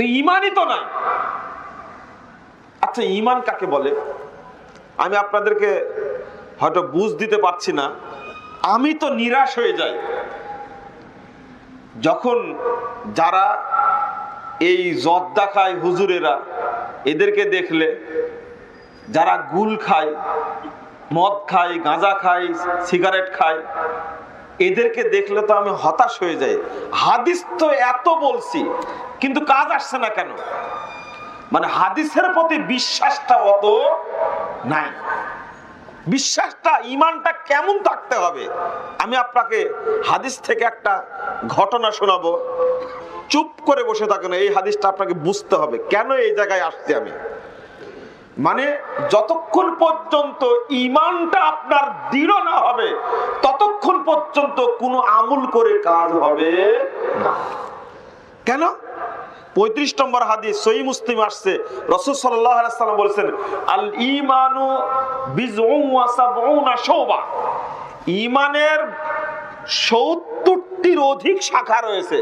তো ইমানই তো নাই আচ্ছা ইমান কাকে বলে? আমি আপনাদেরকে হয়তো বুঝ দিতে পারছি না। আমি তো নিরাশ হয়ে যাই। যখন যারা এই জর্দা খায় হুজুরেরা, এদেরকে দেখলে যারা গুল খায়, মদ খায়, গাঁজা খায়, সিগারেট খায় এদেরকে দেখলে তো আমি হতাশ হয়ে যাই। হাদিস তো এত বলছি, কিন্তু কাজ আসছে না কেন? মানে হাদিসের প্রতি বিশ্বাসটা অত নাই। বিশ্বাসটা, ইমানটা কেমন থাকতে হবে? আমি আপনাকে হাদিস থেকে একটা ঘটনা শোনাবো। চুপ করে বসে থাকেন, এই হাদিসটা আপনাকে বুঝতে হবে, কেন এই জায়গায় আসছি আমি? মানে যতক্ষণ পর্যন্ত ইমানটা আপনার দৃঢ় না হবে পর্যন্ত কোনো আমুল করে কাজ হবে না। কেন? পঁয়ত্রিশ নম্বর হাদিস, সহি মুসলিম আসছে। রসুল সাল্লাম বলছেন, আল ইমানু বিজা ইমানের সত্তরটির অধিক শাখা রয়েছে।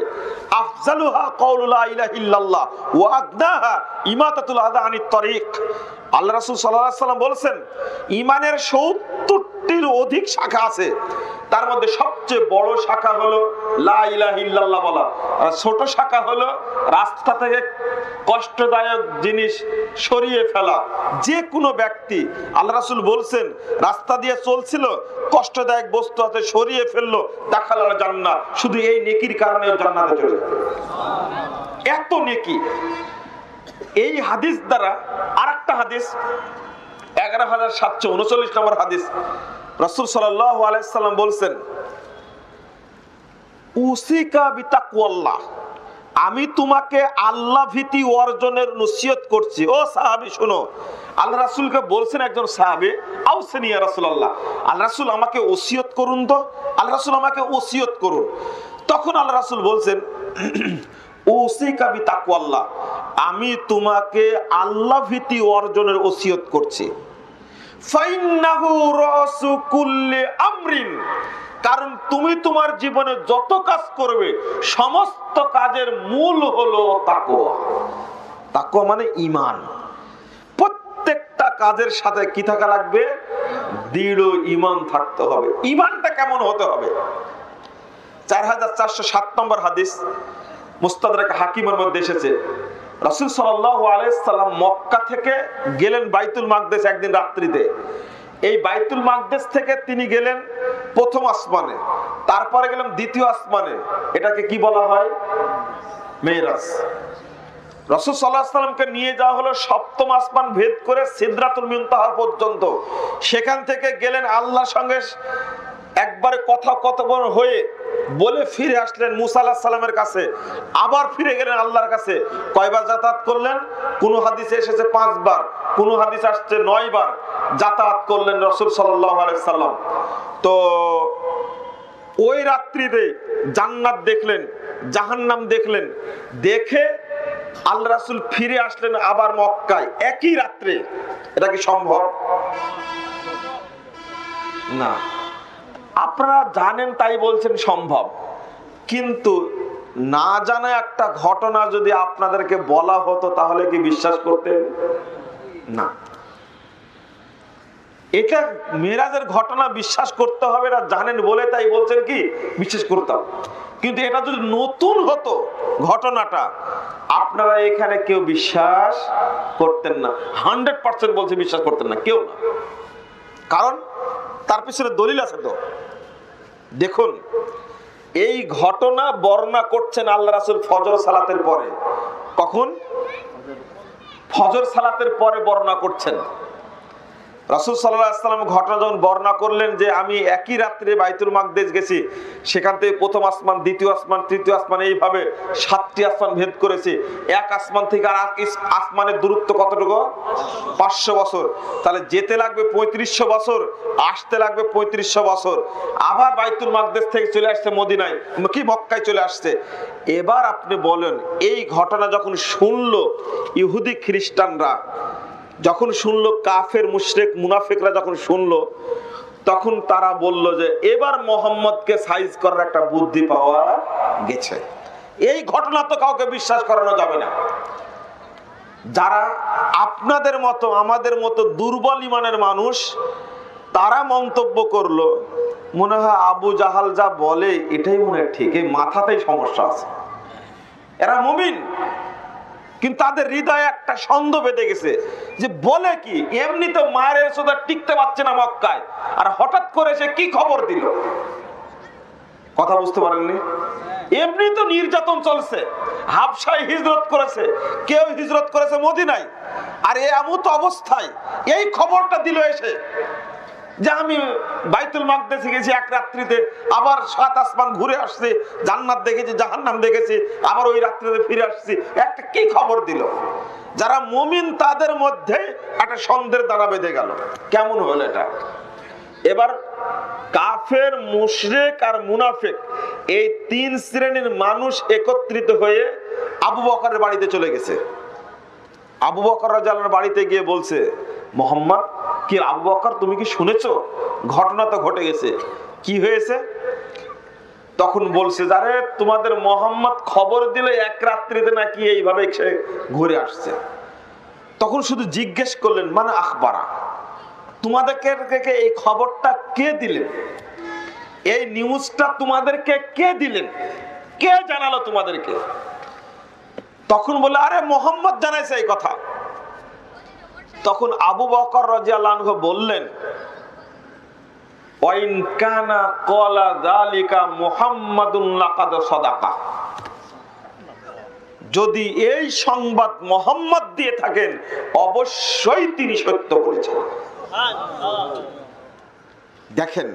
আল্লাহ রাসূল সাল্লাম বলেছেন ইমানের সত্তরটির অধিক শাখা আছে। তার মধ্যে সবচেয়ে বড় শাখা হলো লা ইলাহা ইল্লাল্লাহ বলা। ছোট শাখা হলো রাস্তা থেকে কষ্টদায়ক জিনিস সরিয়ে ফেলা। যে কোনো ব্যক্তি, আল্লাহ রাসূল বলছেন, রাস্তা দিয়ে চলছিল, কষ্টদায়ক বস্তু হাতে সরিয়ে ফেলল, দেখাল জান্নাত শুধু এই নেকির কারণে জান্নাতে চলে এত নেকি। এই হাদিস দ্বারা আর একটা হাদিস, এগারো হাজার সাতশো উনচল্লিশ নম্বর হাদিস। রসুল সাল্লাহ আলাইসাল্লাম বলছেন আমি তোমাকে আল্লাহ ভীতি অর্জনের নসিহত করছি। ও সাহাবি, শোনো, আল্লাহ রাসুলকে বলছেন একজন সাহাবি আউসেনিয়া রাসুলাল্লাহ, আল্লাহ আল্লাহ রাসুল আমাকে ওসিয়ত করুন তো, আল্লাহ রাসুল আমাকে ওসিয়ত করুন। তখন আল্লাহ রাসুল বলছেন আমি তোমাকে আল্লাহ ভীতি অর্জনের ওসিয়ত করছি। ফাইন্নাহু আমরিন। কারণ তুমি তোমার জীবনে যত কাজ করবে, সমস্ত কাজের মূল হলো তাকওয়া। তাকওয়া মানে ঈমান। প্রত্যেকটা কাজের সাথে কি থাকা লাগবে? দৃঢ় ঈমান থাকতে হবে। ঈমানটা কেমন হতে হবে? চার হাজার চারশো সাত নম্বর হাদিস মুস্তাদরাক হাকিমের মধ্যে এসেছে। রসুল সাল্লাহ আলাইসাল্লাম মক্কা থেকে গেলেন বাইতুল মাকদেশ একদিন রাত্রিতে। এই বাইতুল মাকদেশ থেকে তিনি গেলেন প্রথম আসমানে, তারপরে গেলেন দ্বিতীয় আসমানে। এটাকে কি বলা হয়? মেয়েরাজ রসুল সাল্লাহ নিয়ে যাওয়া হলো সপ্তম আসমান ভেদ করে সিদ্রাতুল মিনতাহা পর্যন্ত। সেখান থেকে গেলেন আল্লাহর সঙ্গে একবারে কথা কথোপকথন হয়ে বলে ফিরে আসলেন মুসা সাল্লামের কাছে। আবার ফিরে গেলেন আল্লাহর কাছে। কয়বার যাতায়াত করলেন? কোন হাদিসে এসেছে পাঁচবার। কোন হাদিস আসছে নয় বার যাতায়াত করলেন রসুল সাল্লাম। তো ওই রাত্রিতে জান্নাত দেখলেন, জাহান্নাম দেখলেন, দেখে আল রাসুল ফিরে আসলেন আবার মক্কায়। একই রাত্রে। এটা কি সম্ভব? না। আপনারা জানেন তাই বলছেন সম্ভব। কিন্তু না জানা একটা ঘটনা যদি আপনাদেরকে বলা হতো তাহলে কি বিশ্বাস করতেন? না। এটা মেরাজের ঘটনা বিশ্বাস করতে হবে না জানেন বলে তাই বলছেন কি? বিশ্বাস করতাম কিন্তু এটা যদি নতুন হতো ঘটনাটা, আপনারা এখানে কেউ বিশ্বাস করতেন না। হান্ড্রেড পার্সেন্ট বলছে বিশ্বাস করতেন না, কেউ না। কারণ তার পিছনে দলিল আছে তো। দেখুন, এই ঘটনা বর্ণনা করছেন আল্লাহ রাসুল ফজর সালাতের পরে। কখন? ফজর সালাতের পরে বর্ণনা করছেন। রাসুল সাল্লাম ঘটনা যখন বর্ণনা করলেন যে আমি একই রাত্রে বাইতুল মাকদেশ গেছি, সেখান থেকে প্রথম আসমান, দ্বিতীয় আসমান, তৃতীয় আসমান, এইভাবে সাতটি আসমান ভেদ করেছি। এক আসমান থেকে আর আসমানের দূরত্ব কতটুকু? পাঁচশো বছর। তাহলে যেতে লাগবে পঁয়ত্রিশশো বছর, আসতে লাগবে পঁয়ত্রিশশো বছর। আবার বাইতুল মাকদেশ থেকে চলে আসছে মদিনায়। কি মক্কায় চলে আসছে? এবার আপনি বলেন, এই ঘটনা যখন শুনলো, ইহুদি খ্রিস্টানরা যখন শুনলো কাফের, মুশরেক, মুনাফিকরা যখন শুনলো, তখন তারা বলল যে, এবার মোহাম্মদকে সাইজ করার একটা বুদ্ধি পাওয়া গেছে। এই ঘটনা তো কাউকে বিশ্বাস করানো যাবে না। যারা আপনাদের মতো, আমাদের মতো দুর্বল ইমানের মানুষ, তারা মন্তব্য করল, মনে হয় আবু জাহাল যা বলে, এটাই মনে হয় ঠিক। এই মাথাতেই সমস্যা আছে। এরা মুমিন। কিন্তু তাদের হৃদয়ে একটা সন্দেহ বেঁধে গেছে যে বলে কি এমনিতে মায়ের সোদা টিকতে পারছে না মক্কায়। আর হঠাৎ করে সে কি খবর দিল? কথা বুঝতে পারেননি? এমনি তো নির্যাতন চলছে। হাফসাই হিজরত করেছে। কেউ হিজরত করেছে মদিনায়। আর এমত অবস্থায় এই খবরটা দিল এসে। যে আমি বাইতুল মাকদেশে গেছি এক রাত্রিতে, আবার সাত আসমান ঘুরে আসছে, জান্নাত দেখেছি, জাহান্নাম দেখেছি, আবার ওই রাত্রিতে ফিরে আসছি। একটা কি খবর দিল? যারা মমিন তাদের মধ্যে একটা সন্দেহের দানা বেঁধে গেল। কেমন হলো এটা? এবার কাফের, মুশরেক আর মুনাফেক এই তিন শ্রেণির মানুষ একত্রিত হয়ে আবু বকরের বাড়িতে চলে গেছে। আবু বকর রাজালার বাড়িতে গিয়ে বলছে, মোহাম্মদ কি আবু বকর, তুমি কি শুনেছো? ঘটনা তো ঘটে গেছে। কি হয়েছে? তখন বলছে যারে তোমাদের মোহাম্মদ খবর দিলে এক রাত্রিতে নাকি এইভাবে সে ঘুরে আসছে। তখন শুধু জিজ্ঞেস করলেন মানে আখবারা, তোমাদেরকে এই খবরটা কে দিলেন? এই নিউজটা তোমাদেরকে কে দিলেন? কে জানালো তোমাদেরকে? তখন বলে আরে, মোহাম্মদ জানাইছে এই কথা। তখন আবু বকর রাজিয়াল্লাহু বললেন যদি এই সংবাদ মোহাম্মদ দিয়ে থাকেন, অবশ্যই তিনি সত্য বলেছেন। দেখেন,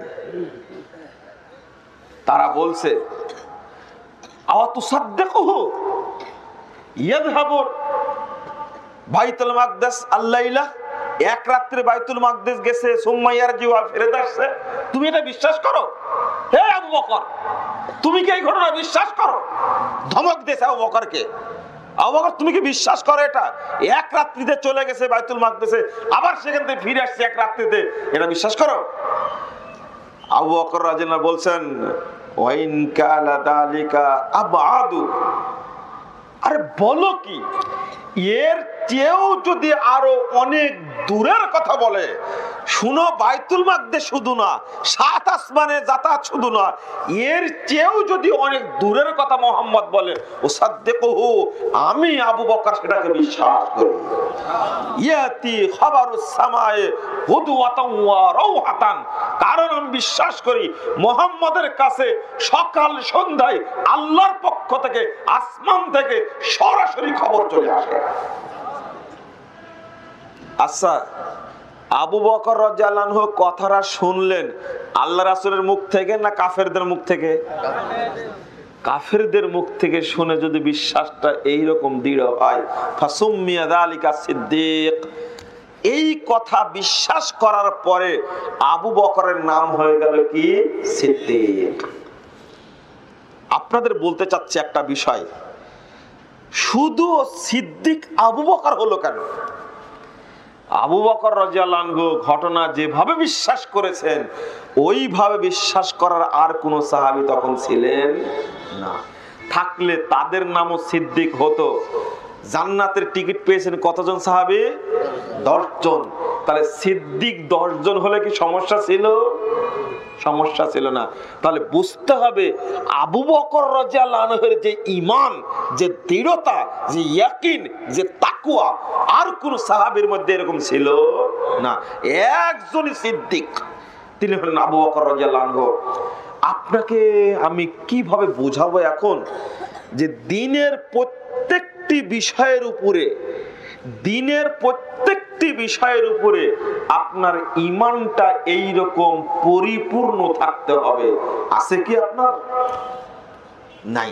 তারা বলছে আওয়াতু সাদ্দাকুহু ইয়াদহাবুর বাইতুল মাকদাস আল্লাইলা এক রাত্রে বাইতুল মাকদাস গেছে সুম্মাইয়ার জিওয়া ফেরত আসছে। তুমি এটা বিশ্বাস করো? হে আবু বকর, তুমি কি এই ঘটনা বিশ্বাস করো? ধমক দিয়েছে আবু বকরকে। আবু তুমি কি বিশ্বাস করো এটা? এক রাত্রিতে চলে গেছে বাইতুল মাকদাসে, আবার সেখান থেকে ফিরে আসছে এক রাত্রিতে। এটা বিশ্বাস করো? আবু বকর রাজিনা বলছেন, ওয়াইন কালা দালিকা আবাদু আরে বলো কি, এর চেয়েও যদি আরও অনেক দূরের কথা বলে, শুনো বাইতুল মাকদে শুধু না, সাত আসমানে যাতায়াত শুধু না, এর চেয়েও যদি অনেক দূরের কথা মোহাম্মদ বলে ও সাদ্দেকহু আমি আবু বকর সেটাকে বিশ্বাস করি। ইয়াতি খাবারুস সামায়ে হুদওয়াতান ওয়া রাওহাতান কারণ আমি বিশ্বাস করি, মোহাম্মদের কাছে সকাল সন্ধ্যায় আল্লাহর পক্ষ থেকে, আসমান থেকে সরাসরি খবর চলে আসে। আচ্ছা আবু বকর রাদিয়াল্লাহু কথাটা শুনলেন আল্লাহ রাসূলের মুখ থেকে না কাফেরদের মুখ থেকে? কাফেরদের মুখ থেকে শুনে যদি বিশ্বাসটা এইরকম দৃঢ় হয়, ফাসুম্মিয়া যালিকা সিদ্দিক। এই কথা বিশ্বাস করার পরে আবু বকরের নাম হয়ে গেল কি? সিদ্দিক। আপনাদের বলতে চাচ্ছি একটা বিষয়। শুধু সিদ্দিক আবু বকর হলো কেন? আবু বকর রাজিয়াল্লাহু ঘটনা যেভাবে বিশ্বাস করেছেন, ওইভাবে বিশ্বাস করার আর কোনো সাহাবি তখন ছিলেন না। থাকলে তাদের নামও সিদ্দিক হতো। জান্নাতের টিকিট পেয়েছেন কতজন সাহাবি? দশজন। তাহলে সিদ্দিক দশজন হলে কি সমস্যা ছিল? সমস্যা ছিল না। তাহলে বুঝতে হবে আবু বকর রাজিয়াল্লাহের যে ইমান যে দৃঢ়তা, যে ইয়াকিন, যে তাকুয়া আর কোন সাহাবীর মধ্যে এরকম ছিল না। একজনই সিদ্দিক, তিনি হলেন আবু বকর রাজিয়াল্লাহু আপনাকে আমি কীভাবে বোঝাবো এখন? যে দিনের প্রত্যেকটি বিষয়ের উপরে দিনের প্রত্যেকটি বিষয়ের উপরে আপনার ইমানটা এই রকম পরিপূর্ণ থাকতে হবে। আছে কি আপনার? নাই।